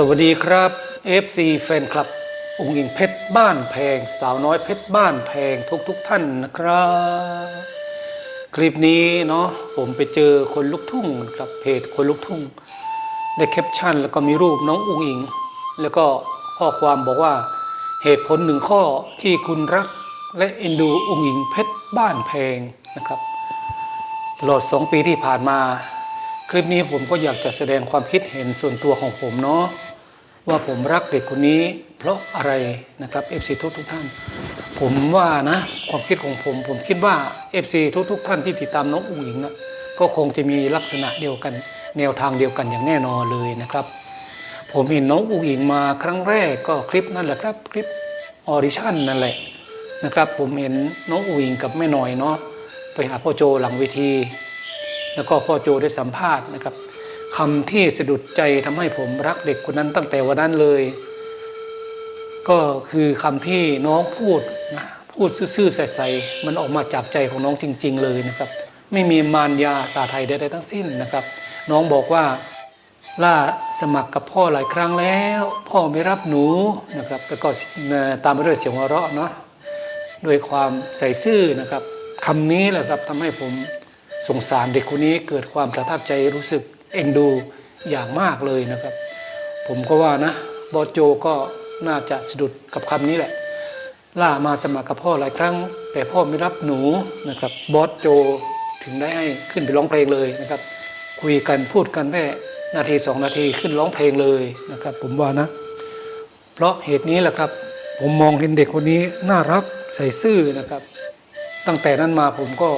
สวัสดีครับ FC แฟนคลับ องค์หญิงเพชรบ้านแพง สาวน้อยเพชรบ้านแพงทุกทุกท่านนะครับ คลิปนี้เนาะผมไปเจอคนลุกทุ่งครับเพจคนลุกทุ่ง ได้แคปชั่นแล้วก็มีรูปน้ององค์หญิง แล้วก็ข้อความบอกว่าเหตุผลหนึ่งข้อที่คุณรักและเอ็นดูองค์หญิงเพชรบ้านแพงนะครับตลอดสองปีที่ผ่านมา คลิปนี้ผมก็อยากจะแสดงความคิดเห็นส่วนตัวของผมเนาะ ว่าผมรักเด็กคนนี้ เพราะอะไรนะครับ FC ทุกทุกท่าน ผมว่านะความคิดของผม ผมคิดว่า FC ทุกทุกท่านที่ติดตามน้องอุ๋งอิงนะก็คงจะมีลักษณะเดียวกัน แนวทางเดียวกันอย่างแน่นอนเลยนะครับ ผมเห็นน้องอุ๋งอิงมาครั้งแรกก็คลิปนั่นแหละครับคลิปออดิชั่นนั่นแหละนะครับ ผมเห็นน้องอุ๋งอิงกับแม่หน่อยเนาะไปหาพ่อโจหลังเวที แล้วก็พ่อโจได้สัมภาษณ์นะครับ คำที่สะดุดใจทำให้ผมรักเด็กคนนั้นตั้งแต่วันนั้นเลย ก็คือคำที่น้องพูดนะพูดซื่อๆใสๆมันออกมาจากใจของน้องจริง ๆ เลยนะครับ ไม่มีมารยาสาไทยใดๆทั้งสิ้นนะครับ น้องบอกว่าล่าสมัครกับพ่อหลายครั้งแล้ว พ่อไม่รับหนูนะครับแล้วก็ตามไปด้วยเสียงหัวเราะเนาะด้วยความใส่ซื่อนะครับคำนี้แหละครับทำให้ผมสงสารเด็กคนนี้เกิดความประทับใจรู้สึก เอ็นดูอย่างมากเลยนะครับ ผมก็ว่านะบอสโจก็น่าจะสะดุดกับคำนี้แหละ ล่ามาสมัครกับพ่อหลายครั้ง แต่พ่อไม่รับหนูนะครับบอสโจถึงได้ให้ขึ้นไปร้องเพลงเลยนะครับ คุยกันพูดกันแค่นาทีสองนาทีขึ้นร้องเพลงเลยนะครับ ผมว่านะ เพราะเหตุนี้แหละครับ ผมมองเห็นเด็กคนนี้น่ารักใส่ซื่อนะครับ ตั้งแต่นั้นมาผมก็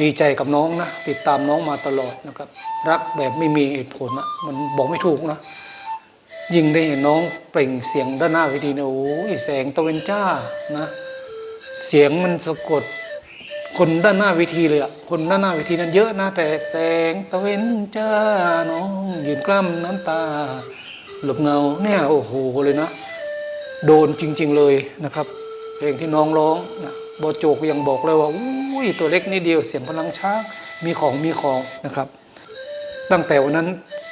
ดีใจกับน้องนะติดตามน้องมาตลอดนะครับ รักแบบไม่มีเหตุผลนะมันบอกไม่ถูกนะยิ่งได้เห็นน้องเปล่งเสียงด้านหน้าเวทีเนี่ยโอ้ยแสงตะเวนจ้านะเสียงมันสะกด คนด้านหน้าเวทีเลยอะคนด้านหน้าเวทีนั้นเยอะนะแต่แสงตะเวนจ้าน้องยืนกล้ำน้ำตาหลบเงาเนี่ยโอ้โหเลยนะ โดนจริง ๆเลยนะครับ เพลงที่น้องร้องนะ บโจกยังบอกเลยว่าอุ้ยตัวเล็กนิดเดียวเสียงพลังช้างมีของมีของนะครับ ตั้งแต่วันนั้น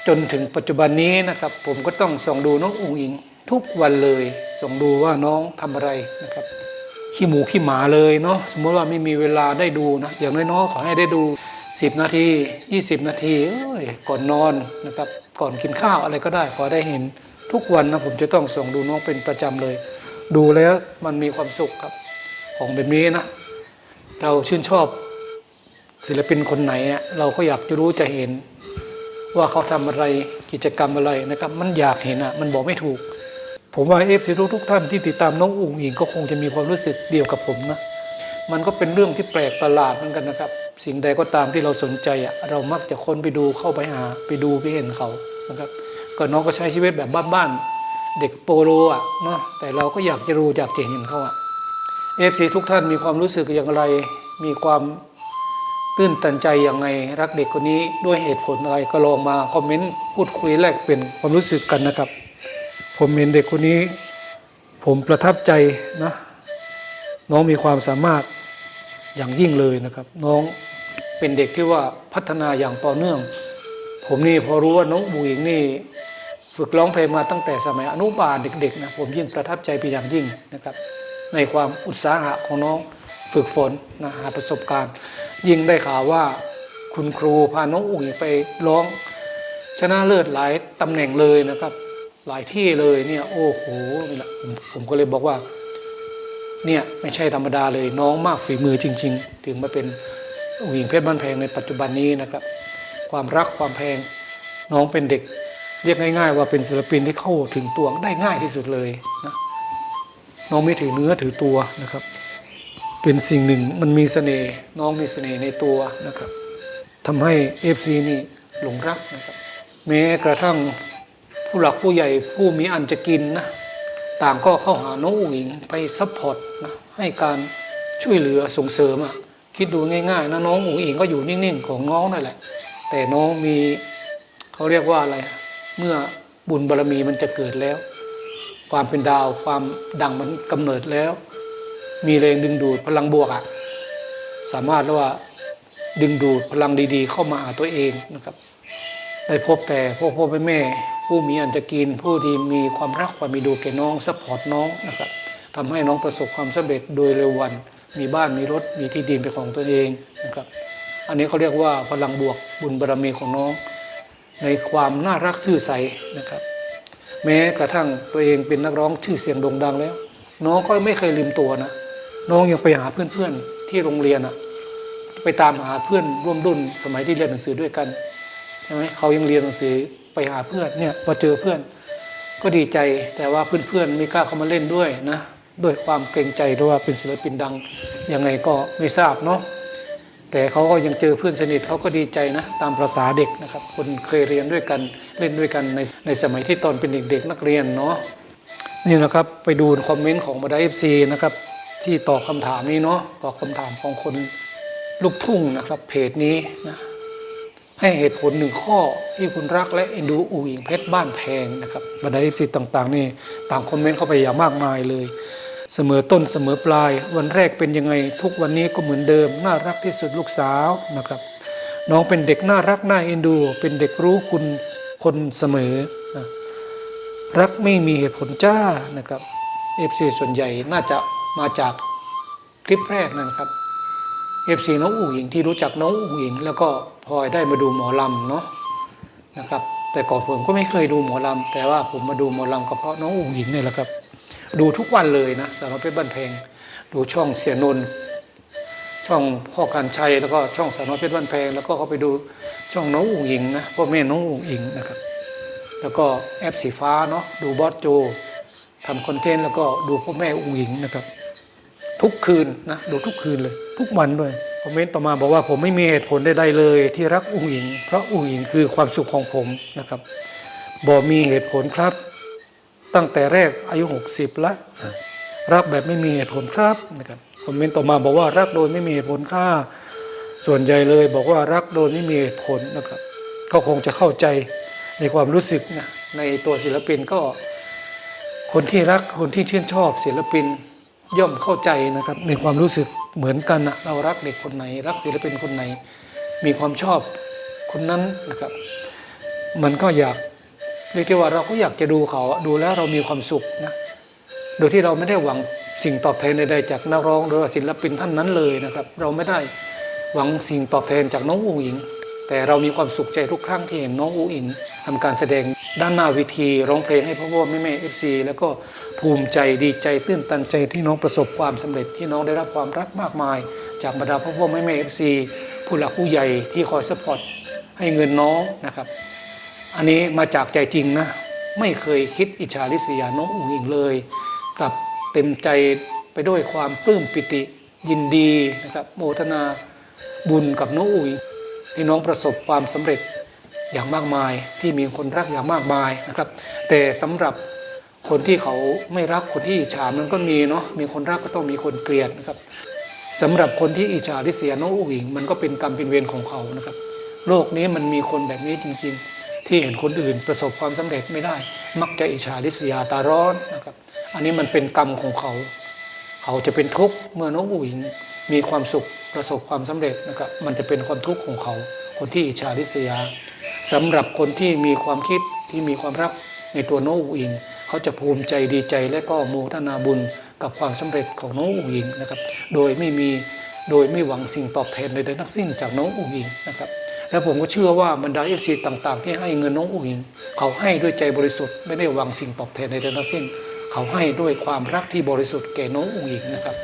จนถึงปัจจุบันนี้นะครับ ผมก็ต้องส่องดูน้องอุ๋งอิง ทุกวันเลยส่องดูว่าน้องทำอะไรนะครับขี้หมูขี้หมาเลยเนาะสมมติว่าไม่มีเวลาได้ดูนะอย่างน้อยๆขอให้ได้ดู 10 นาที 20 นาทีก่อนนอนนะครับก่อนกินข้าวอะไรก็ได้ขอได้เห็นทุกวันนะผมจะต้องส่องดูน้องเป็นประจำเลย ดูแล้วมันมีความสุขครับ ของแบบนี้นะ เราชื่นชอบศิลปินคนไหน เราก็อยากจะรู้จะเห็น ว่าเขาทำอะไรกิจกรรมอะไรนะครับ มันอยากเห็นอะ มันบอกไม่ถูก ผมว่าเอฟซีทุกท่านที่ติดตามน้องอุ๋งอิงก็คงจะมีความรู้สึกเดียวกับผมนะมันก็เป็นเรื่องที่แปลกประหลาดเหมือนกันนะครับ สิ่งใดก็ตามที่เราสนใจอะเรามักจะค้นไปดูเข้าไปหาไปดูไปเห็นเขานะครับก็น้องก็ใช้ชีวิตแบบบ้านๆเด็กโปโลอะเนาะแต่เราก็อยากจะรู้อยากจะเห็นเขาอะ เอฟซีทุกท่านมีความรู้สึกอย่างไร มีความตื้นตันใจอย่างไง รักเด็กคนนี้ด้วยเหตุผลอะไรก็ลองมาคอมเมนต์พูดคุยแลกเปลี่ยนความรู้สึกกันนะครับ ผมเห็นเด็กคนนี้ ผมประทับใจนะ น้องมีความสามารถอย่างยิ่งเลยนะครับ น้องเป็นเด็กที่ว่าพัฒนาอย่างต่อเนื่อง ผมนี่พอรู้ว่าน้องบูหญิงนี่ฝึกร้องเพลงมาตั้งแต่สมัยอนุบาลเด็กๆนะผมยิ่งประทับใจเป็นอย่างยิ่งนะครับ ในความอุตสาหะของน้องฝึกฝนนะหาประสบการณ์ ยิ่งได้ข่าวว่าคุณครูพาน้องอุ๋ยไปร้องชนะเลิศหลายตำแหน่งเลยนะครับ หลายที่เลยเนี่ยโอ้โหนี่แหละผมผมก็เลยบอกว่า เนี่ยไม่ใช่ธรรมดาเลยน้องมากฝีมือจริง ๆ ถึงมาเป็นหญิงเพชรบ้านแพงในปัจจุบันนี้นะครับ ความรักความแพงน้องเป็นเด็ก เรียกง่าย ๆ ว่าเป็นศิลปินที่เข้าถึงตัวได้ง่ายที่สุดเลยนะ น้องไม่ถือเนื้อถือตัวนะครับ เป็นสิ่งหนึ่งมันมีเสน่ห์น้องมีเสน่ห์ในตัวนะครับทำให้เอฟซีนี่หลงรักนะครับ แม้กระทั่งผู้หลักผู้ใหญ่ผู้มีอันจะกินนะต่างก็เข้าหาน้องอุ๋งอิงไปซัพพอร์ตนะให้การช่วยเหลือส่งเสริมอะคิดดูง่ายๆนะน้องอุ๋งอิงก็อยู่นิ่งๆของน้องนั่นแหละ แต่น้องมีเขาเรียกว่าอะไร เมื่อบุญบารมีมันจะเกิดแล้ว ความเป็นดาวความดังมันกำเนิดแล้ว มีแรงดึงดูดพลังบวกอะสามารถว่าดึงดูดพลังดี ๆ เข้ามาหาตัวเองนะครับ ได้พบแต่พ่อพ่อแม่แม่ ผู้มีอันจะกินผู้ที่มีความรักความมีดูแก่น้องซัพพอร์ตน้องนะครับทำให้น้องประสบความสำเร็จโดยเร็ววัน มีบ้านมีรถมีที่ดินเป็นของตัวเองนะครับ อันนี้เขาเรียกว่าพลังบวกบุญบารรมีของน้อง ในความน่ารักซื่อใสนะครับ แม้กระทั่งตัวเองเป็นนักร้องชื่อเสียงโด่งดังแล้ว น้องก็ไม่เคยลืมตัวนะน้องยังไปหาเพื่อนๆที่โรงเรียนอะไปตามหาเพื่อนร่วมรุ่นสมัยที่เรียนหนังสือด้วยกันใช่ไหมเขายังเรียนหนังสือไปหาเพื่อนเนี่ยพอเจอเพื่อน ก็ดีใจแต่ว่าเพื่อนๆไม่กล้าเข้ามาเล่นด้วยนะด้วยความเกรงใจเพราะว่าเป็นศิลปินดังยังไงก็ไม่ทราบเนาะ แต่เขาก็ยังเจอเพื่อนสนิทเขาก็ดีใจนะ ตามประษาเด็กนะครับ คนเคยเรียนด้วยกันเล่นด้วยกันในในสมัยที่ตอนเป็นเด็กๆนักเรียนเนาะนี่นะครับไปดูคอมเมนต์ของบดาเอฟซีนะครับที่ตอบคำถามนี้เนาะตอบคำถามของคนลูกทุ่งนะครับ เพจนี้นะให้เหตุผลหนึ่งข้อที่คุณรักและเอ็นดูอูหญิงเพชรบ้านแพงนะครับบรรดาเอฟซีต่าง ๆ นี่ต่างคอมเมนต์เข้าไปอย่างมากมายเลย เสมอต้นเสมอปลาย วันแรกเป็นยังไง ทุกวันนี้ก็เหมือนเดิม น่ารักที่สุดลูกสาวนะครับ น้องเป็นเด็กน่ารักน่าเอ็นดู เป็นเด็กรู้คุณคนเสมอนะรักไม่มีเหตุผลจ้านะครับเอฟซีส่วนใหญ่น่าจะมาจากคลิปแรกนั่นครับเอฟซีน้องอู่หญิงที่รู้จักน้องอู่หญิง แล้วก็พลอยได้มาดูหมอลำเนาะนะครับ แต่ก่อนผมก็ไม่เคยดูหมอลำแต่ว่าผมมาดูหมอลำก็เพราะน้องอู่หญิงเนี่ยแหละครับ ดูทุกวันเลยนะสารพัดบ้านเพลงดูช่องเสียนนช่องพ่อการชัยแล้วก็ช่องสารพัดบ้านเพลงแล้วก็เขาไปดูช่องน้องอุ๋งอิงนะพ่อแม่น้องอุ๋งอิงนะครับ แล้วก็แอปสีฟ้าเนาะดูบอสโจทำคอนเทนต์แล้วก็ดูพ่อแม่อุ๋งอิงนะครับ ทุกคืนนะดูทุกคืนเลย ทุกวันด้วยคอมเมนต์ต่อมาบอกว่าผมไม่มีเหตุผลใดๆเลย ที่รักอุ๋งอิง เพราะอุ๋งอิงคือความสุขของผมนะครับบอกมีเหตุผลครับ ตั้งแต่แรกอายุ 60ละรักแบบไม่มีเหตุผลครับนะครับคอมเมนต์ต่อมาบอกว่ารักโดยไม่มีเหตุผลค่า ส่วนใหญ่เลยบอกว่ารักโดยไม่มีเหตุผลนะครับ ก็คงจะเข้าใจในความรู้สึกนะในตัวศิลปินก็ คนที่รักคนที่ชื่นชอบศิลปินย่อมเข้าใจนะครับ ในความรู้สึกเหมือนกันนะเรารักเด็กคนไหน รักศิลปินคนไหน มีความชอบคนนั้นนะครับ มันก็อยาก เรียกได้ว่าเราก็อยากจะดูเขาดูแล้วเรามีความสุขนะโดยที่เราไม่ได้หวังสิ่งตอบแทนใดๆจากนักร้องหรือศิลปินท่านนั้นเลยนะครับ เราไม่ได้หวังสิ่งตอบแทนจากน้องอูอิง แต่เรามีความสุขใจทุกครั้งที่เห็นน้องอูอิงทำการแสดงด้านหน้าวิธีร้องเพลงให้พ่อพ่อแม่แม่เอฟซีแล้วก็ภูมิใจดีใจตื้นตันใจที่น้องประสบความสำเร็จที่น้องได้รับความรักมากมาย จากบรรดาพ่อพ่อแม่แม่เอฟซีผู้หลักผู้ใหญ่ที่คอยสปอร์ตให้เงินน้องนะครับ อันนี้มาจากใจจริงนะ ไม่เคยคิดอิจฉาริษยาน้องอุ๋งอิงเลย กลับเต็มใจไปด้วยความปลื้มปิติยินดีนะครับโมทนาบุญกับน้องอุ๋งอิงที่น้องประสบความสำเร็จอย่างมากมายที่มีคนรักอย่างมากมายนะครับ แต่สำหรับคนที่เขาไม่รักคนที่อิจฉามันก็มีเนาะมีคนรักก็ต้องมีคนเกลียดนะครับสำหรับคนที่อิจฉาริษยาน้องอุ๋งอิงมันก็เป็นกรรมเป็นเวรของเขานะครับ โลกนี้มันมีคนแบบนี้จริง ๆ ที่เห็นคนอื่นประสบความสำเร็จไม่ได้ มักจะอิจฉาริษยาตาร้อนนะครับ อันนี้มันเป็นกรรมของเขา เขาจะเป็นทุกข์เมื่อน้องอุ๋งมีความสุขประสบความสำเร็จนะครับ มันจะเป็นความทุกข์ของเขา คนที่อิจฉาริษยาสำหรับคนที่มีความคิดที่มีความรักในตัวน้องอุ๋งเขาจะภูมิใจดีใจและก็โมทนาบุญกับความสำเร็จของน้องอุ๋งนะครับ โดยไม่มีโดยไม่หวังสิ่งตอบแทนใดๆทั้งสิ้นจากน้องอุ๋งนะครับ แล้วผมก็เชื่อว่าบรรดาเอฟซีต่าง ๆ ที่ให้เงินน้องอุ๋งอิงเขาให้ด้วยใจบริสุทธิ์ไม่ได้หวังสิ่งตอบแทนใดๆทั้งสิ้น เขาให้ด้วยความรักที่บริสุทธิ์แก่น้องอุ๋งอิงนะครับ